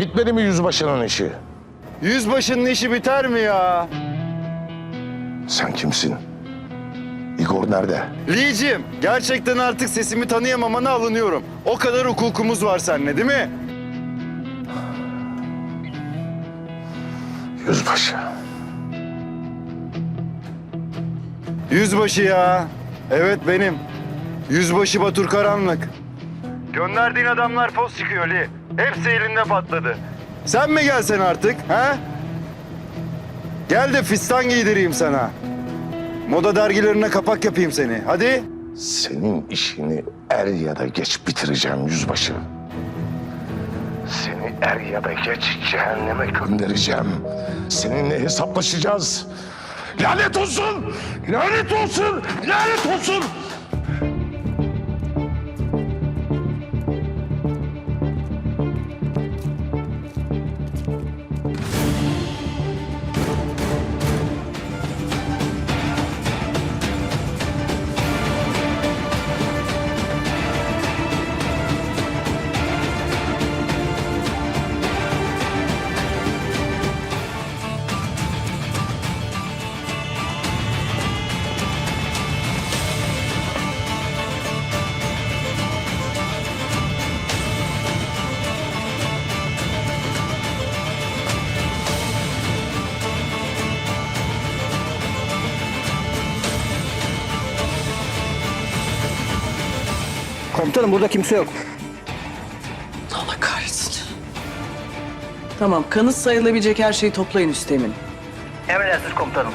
Bitmedi mi yüzbaşının işi? Yüzbaşının işi biter mi ya? Sen kimsin? Igor nerede? Lee'cim gerçekten artık sesimi tanıyamamana alınıyorum. O kadar hukukumuz var seninle değil mi? Yüzbaşı. Yüzbaşı ya. Evet benim. Yüzbaşı Batur Karanlık. Gönderdiğin adamlar poz çıkıyor Lee. Hepsi elinde patladı. Sen mi gelsen artık ha? Gel de fistan giydireyim sana. Moda dergilerine kapak yapayım seni. Hadi. Senin işini er ya da geç bitireceğim yüzbaşı. Seni er ya da geç cehenneme göndereceğim. Seninle hesaplaşacağız. Lanet olsun! Lanet olsun! Lanet olsun! Komutanım burada kimse yok. Allah kahretsin. Tamam, kanıt sayılabilecek her şeyi toplayın Üsteğmen. Emredersiniz komutanım.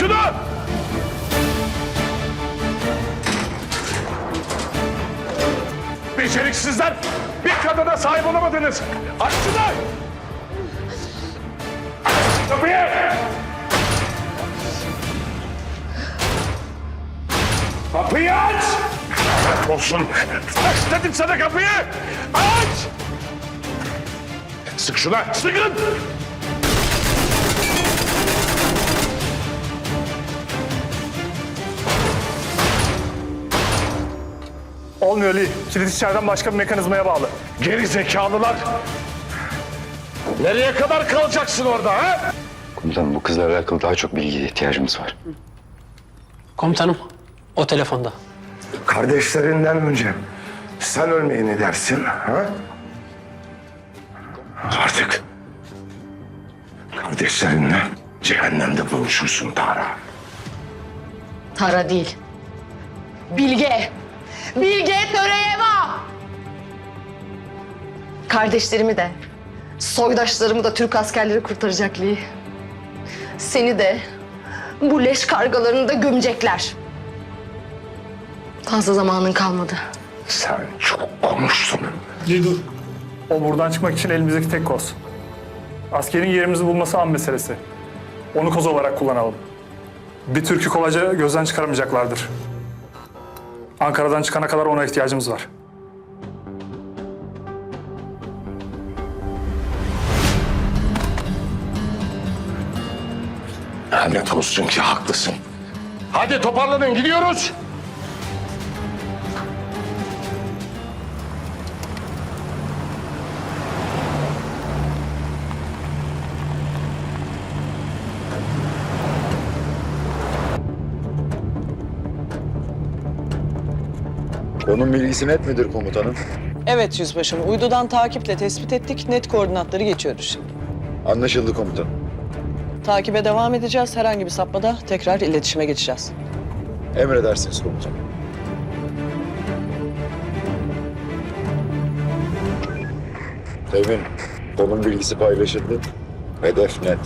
Şunu! Beceriksizler! Bir kadına sahip olamadınız! Aç şunu! Kapıyı! Kapıyı aç! Olsun! Aç dedim sana kapıyı! Aç! Sık şuna! Sıkın! Olmuyor Lee. Kilit içeriden başka bir mekanizmaya bağlı. Geri zekalılar! Nereye kadar kalacaksın orada ha? Komutanım bu kızla alakalı daha çok bilgiye ihtiyacımız var. Komutanım, o telefonda. Kardeşlerinden önce sen ölmeye ne dersin ha? Artık kardeşlerinle cehennemde buluşursun Tara. Tara değil. Bilge. Bilge Töreyeva. Kardeşlerimi de, soydaşlarımı da Türk askerleri kurtaracak Lee. Seni de, bu leş kargalarını da gömecekler. Fazla zamanın kalmadı. Sen çok konuştun. Lee dur. O buradan çıkmak için elimizdeki tek koz. Askerin yerimizi bulması an meselesi. Onu koz olarak kullanalım. Bir Türk'ü kolayca gözden çıkaramayacaklardır. Ankara'dan çıkana kadar ona ihtiyacımız var. Lanet olsun ki haklısın. Hadi toparlanın gidiyoruz. Konum bilgisi net midir komutanım? Evet yüzbaşım, uydudan takiple tespit ettik. Net koordinatları geçiyoruz şimdi. Anlaşıldı komutanım. Takibe devam edeceğiz. Herhangi bir sapmada tekrar iletişime geçeceğiz. Emredersiniz komutanım. Temin, konum bilgisi paylaşıldı. Hedef net.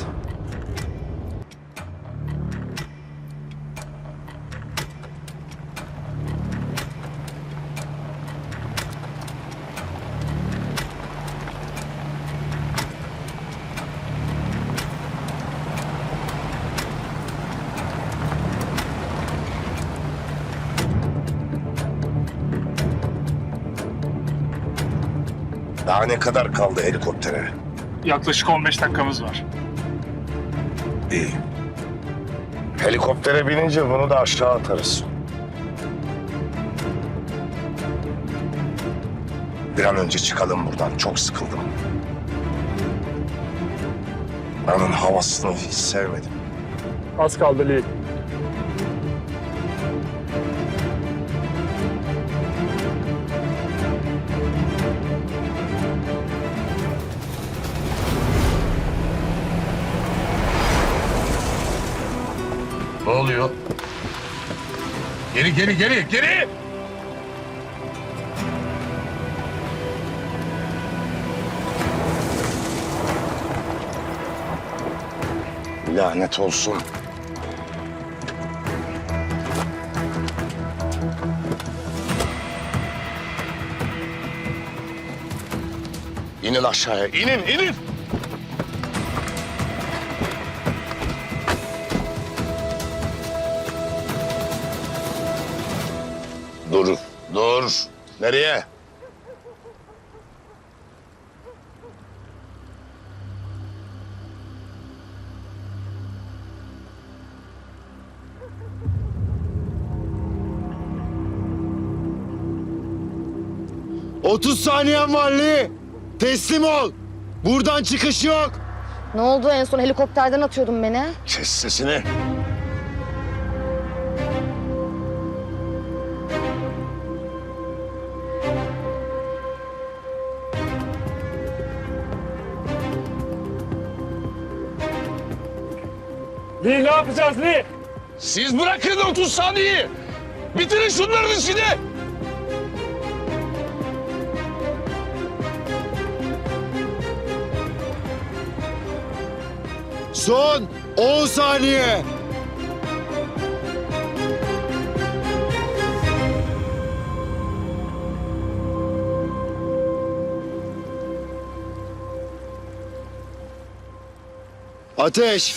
Daha ne kadar kaldı helikoptere? Yaklaşık 15 dakikamız var. İyi. Helikoptere binince bunu da aşağı atarız. Bir an önce çıkalım buradan. Çok sıkıldım. Buranın havasını hiç sevmedim. Az kaldı Lee. Geri geri geri! Lanet olsun. İnin aşağıya, inin, inin! Dur. Nereye? 30 saniyen var Lee. Teslim ol. Buradan çıkış yok. Ne oldu en son helikopterden atıyordun beni? Kes sesini. Ne yapacağız Lee? Siz bırakın 30 saniyeyi. Bitirin şunların işini. Son 10 saniye. Ateş.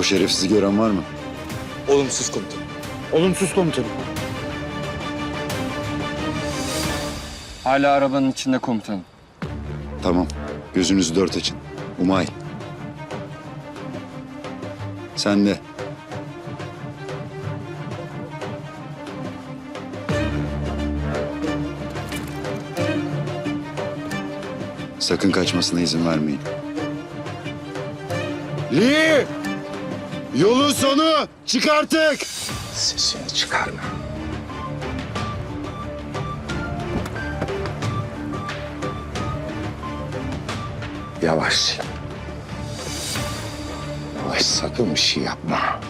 O şerefsizi gören var mı? Olumsuz komutanım. Olumsuz komutanım. Hala arabanın içinde komutanım. Tamam. Gözünüzü dört açın. Umay. Sen de. Sakın kaçmasına izin vermeyin. Lee! Yolun sonu! Çık artık! Sesini çıkarma. Yavaş. Yavaş sakın bir şey yapma.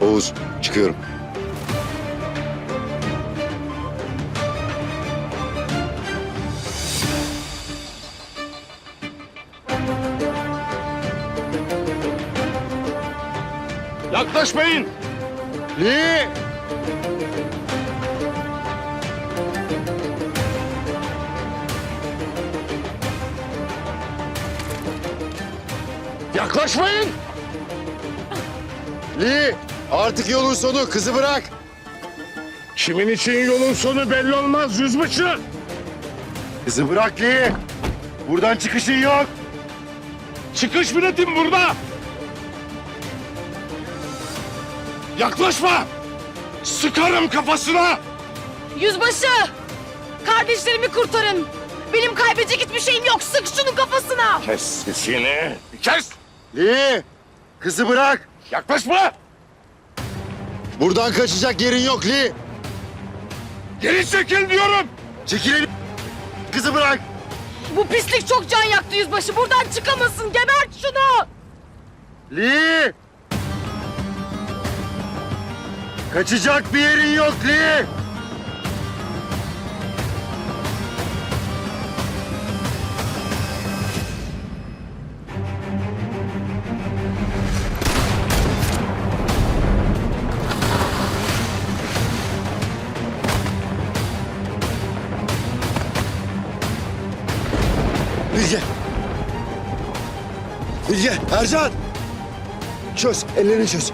Oğuz, çıkıyorum. Yaklaşmayın. Lee! Yaklaşmayın. Lee! Artık yolun sonu. Kızı bırak. Kimin için yolun sonu belli olmaz yüzbaşı. Kızı bırak Lee! Buradan çıkışın yok. Çıkış biletim burada. Yaklaşma. Sıkarım kafasına. Yüzbaşı! Kardeşlerimi kurtarın. Benim kaybedecek hiçbir şeyim yok. Sık şunun kafasına. Kes sesini. Kes. Lee! Kızı bırak. Yaklaşma. Buradan kaçacak yerin yok Lee. Geri çekil diyorum. Çekil elini. Kızı bırak. Bu pislik çok can yaktı yüzbaşı. Buradan çıkamazsın. Gebert şunu. Lee! Kaçacak bir yerin yok Lee! Bilge! Bilge! Ercan! Çöz, ellerini çöz.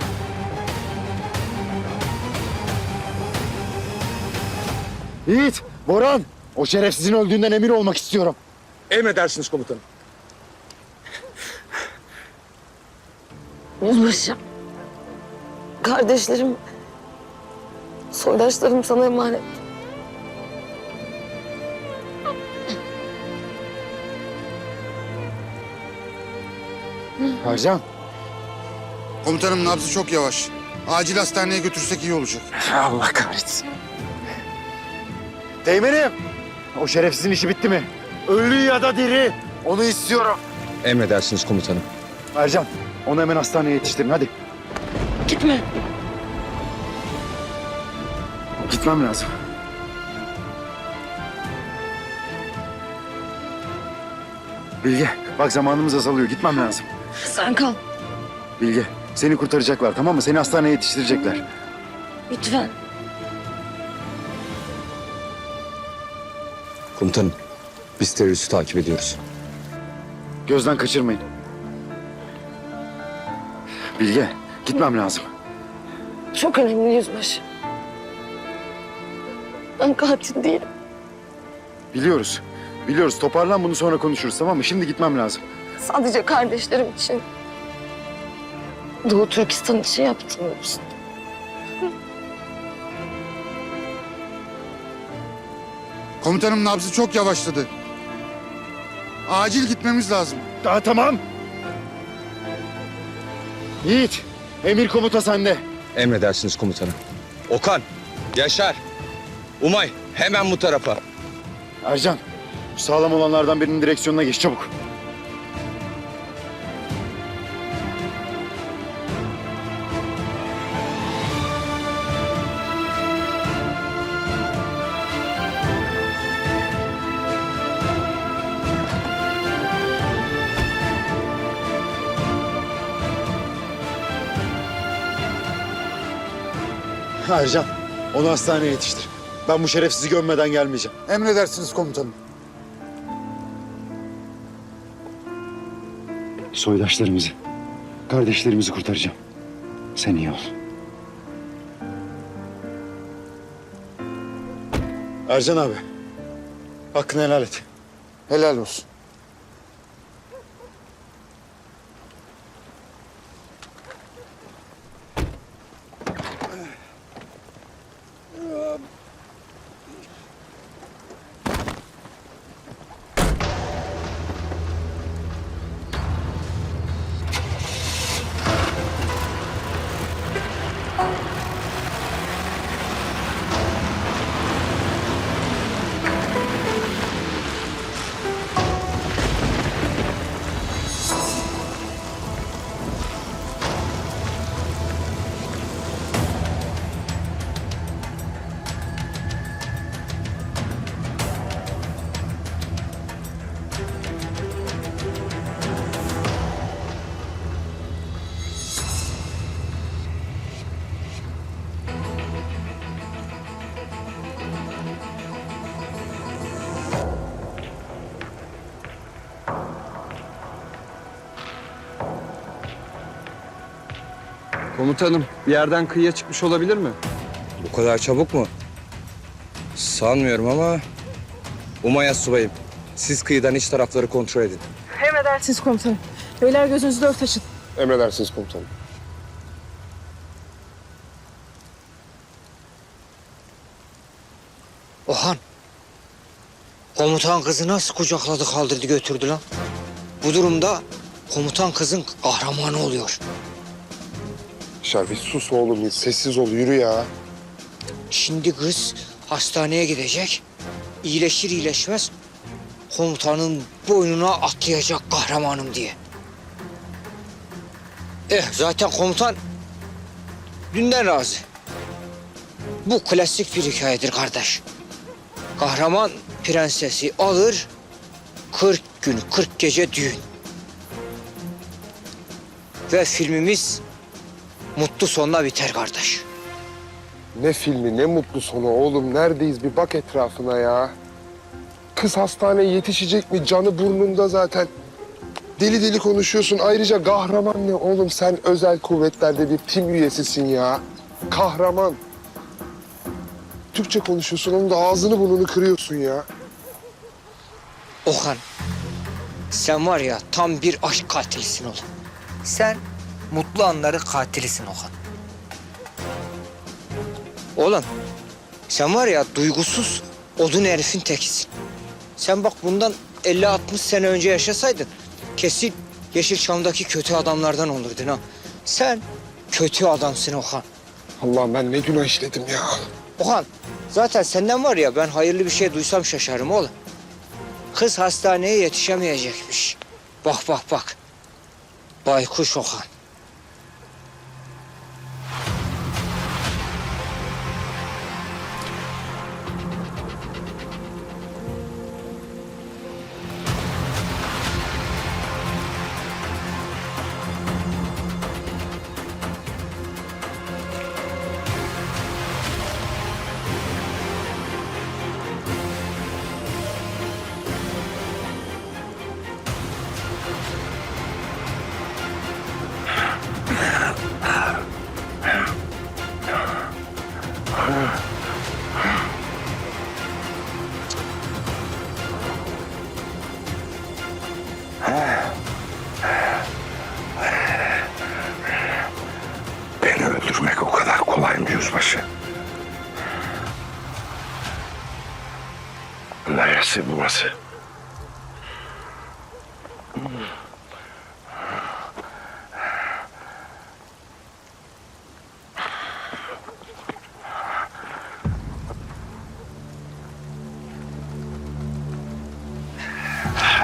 Yiğit, Boran! O şerefsizin öldüğünden emin olmak istiyorum. Emredersiniz komutanım. Yüzbaşı. Kardeşlerim, soydaşlarım sana emanet. Ercan, Komutanım nabzı çok yavaş. Acil hastaneye götürsek iyi olacak. Allah kahretsin. Teğmenim, o şerefsizin işi bitti mi? Ölü ya da diri, onu istiyorum. Emredersiniz komutanım. Ercan, onu hemen hastaneye yetiştirin hadi. Gitme. Gitmem lazım. Bilge, bak zamanımız azalıyor. Gitmem lazım. Sen kal. Bilge, seni kurtaracaklar tamam mı? Seni hastaneye yetiştirecekler. Lütfen. Komutanım, biz teröristi takip ediyoruz. Gözden kaçırmayın. Bilge, gitmem lazım. Çok önemli yüzbaşı. Ben katil değilim. Biliyoruz. Biliyoruz. Toparlan bunu sonra konuşuruz tamam mı? Şimdi gitmem lazım. Sadece kardeşlerim için. Doğu Türkistan için yaptım hepsini. Komutanım nabzı çok yavaşladı. Acil gitmemiz lazım. Daha tamam. Yiğit, emir komuta sende. Emredersiniz komutanım. Okan, Yaşar, Umay hemen bu tarafa. Ercan, şu sağlam olanlardan birinin direksiyonuna geç çabuk. Ercan, onu hastaneye yetiştir. Ben bu şerefsizi gömmeden gelmeyeceğim. Emredersiniz komutanım. Soydaşlarımızı, kardeşlerimizi kurtaracağım. Sen iyi ol. Ercan abi, hakkını helal et. Helal olsun. Komutanım, bir yerden kıyıya çıkmış olabilir mi? Bu kadar çabuk mu? Sanmıyorum ama... Umay subayım. Siz kıyıdan iç tarafları kontrol edin. Emredersiniz komutanım. Beyler gözünüzü dört açın. Emredersiniz komutanım. Ohan. Komutan kızı nasıl kucakladı kaldırdı götürdü lan? Bu durumda komutan kızın kahramanı oluyor. Şerif sus oğlum sessiz ol yürü ya. Şimdi kız hastaneye gidecek. İyileşir iyileşmez komutanın boynuna atlayacak kahramanım diye. Eh zaten komutan dünden razı. Bu klasik bir hikayedir kardeş. Kahraman prensesi alır, 40 gün 40 gece düğün. Ve filmimiz mutlu sonla biter kardeş. Ne filmi ne mutlu sonu oğlum. Neredeyiz bir bak etrafına ya. Kız hastaneye yetişecek mi? Canı burnunda zaten. Deli deli konuşuyorsun. Ayrıca kahraman ne oğlum? Sen özel kuvvetlerde bir tim üyesisin ya. Kahraman. Türkçe konuşuyorsun. Onun da ağzını burnunu kırıyorsun ya. Okan, sen var ya tam bir aşk katilisin oğlum. Sen mutlu anları katilisin Okan. Oğlum, sen var ya duygusuz odun herifin tekisin. Sen bak bundan 50-60 sene önce yaşasaydın kesin Yeşilçam'daki kötü adamlardan olurdun ha. Sen kötü adamsın Okan. Allah'ım ben ne günah işledim ya. Okan, zaten senden var ya ben hayırlı bir şey duysam şaşarım oğlum. Kız hastaneye yetişemeyecekmiş. Bak bak bak. Baykuş Okan.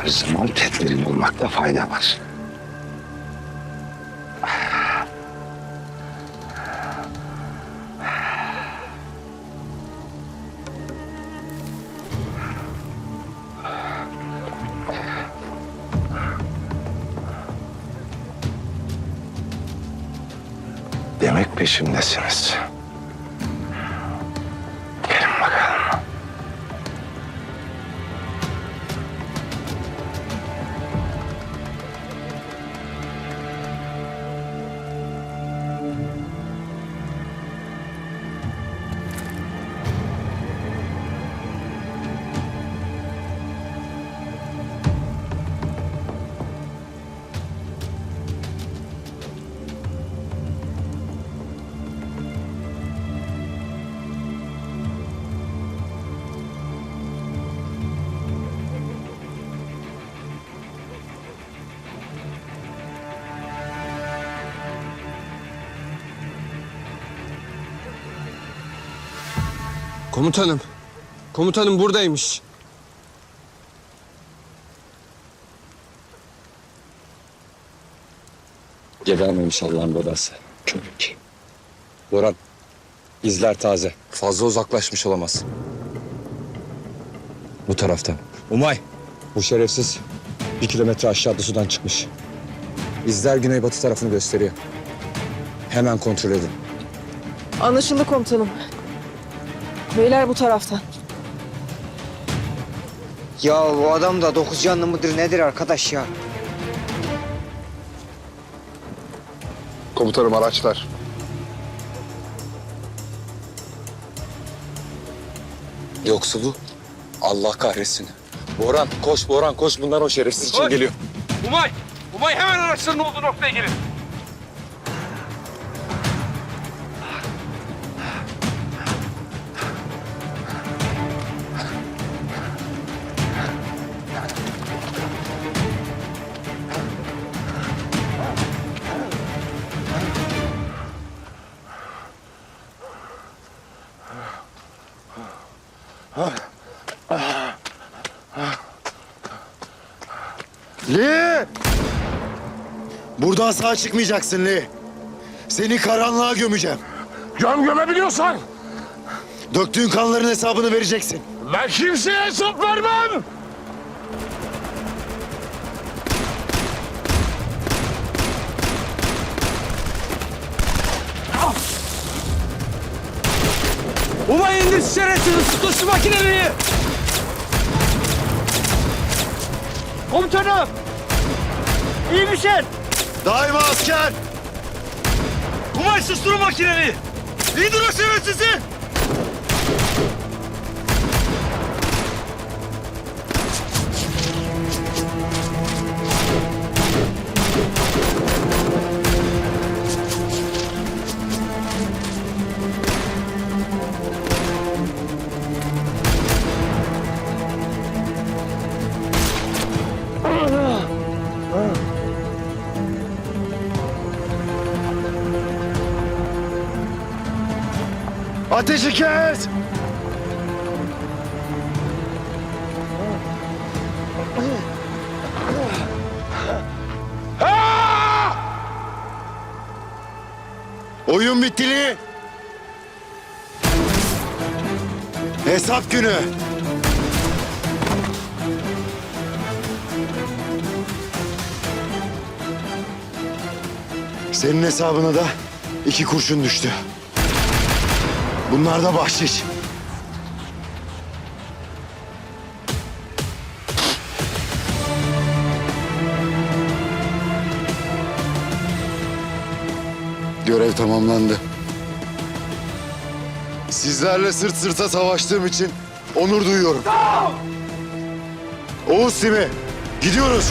Her zaman tedbirli olmakta fayda var. Demek peşimdesiniz. Komutanım. Komutanım buradaymış. Gebermemiş Allah'ın babası. Köpek. Boran. izler taze. Fazla uzaklaşmış olamaz. Bu taraftan. Umay. Bu şerefsiz bir kilometre aşağıda sudan çıkmış. İzler güneybatı tarafını gösteriyor. Hemen kontrol edin. Anlaşıldı komutanım. Beyler bu taraftan. Ya o adam da dokuz canlı mıdır nedir arkadaş ya? Komutanım araçlar. Yoksa bu Allah kahretsin. Boran koş Boran koş bunlar o şerefsiz için geliyor. Umay! Umay hemen araçların olduğu noktaya gelin. Buradan sağ çıkmayacaksın Lee. Seni karanlığa gömeceğim. Göm gömebiliyorsan Döktüğün kanların hesabını vereceksin. ben kimseye hesap vermem. Umay indir şerefsiz tut şu makineyi. Komutanım. İyi misin? Daima asker. Umay susturun makineyi. İndir o şerefsizi. Ateşi kes. Oyun bitti Lee. Hesap günü. Senin hesabına da iki kurşun düştü. Bunlar da bahşiş. Görev tamamlandı. Sizlerle sırt sırta savaştığım için onur duyuyorum. Oğuz Simi, gidiyoruz.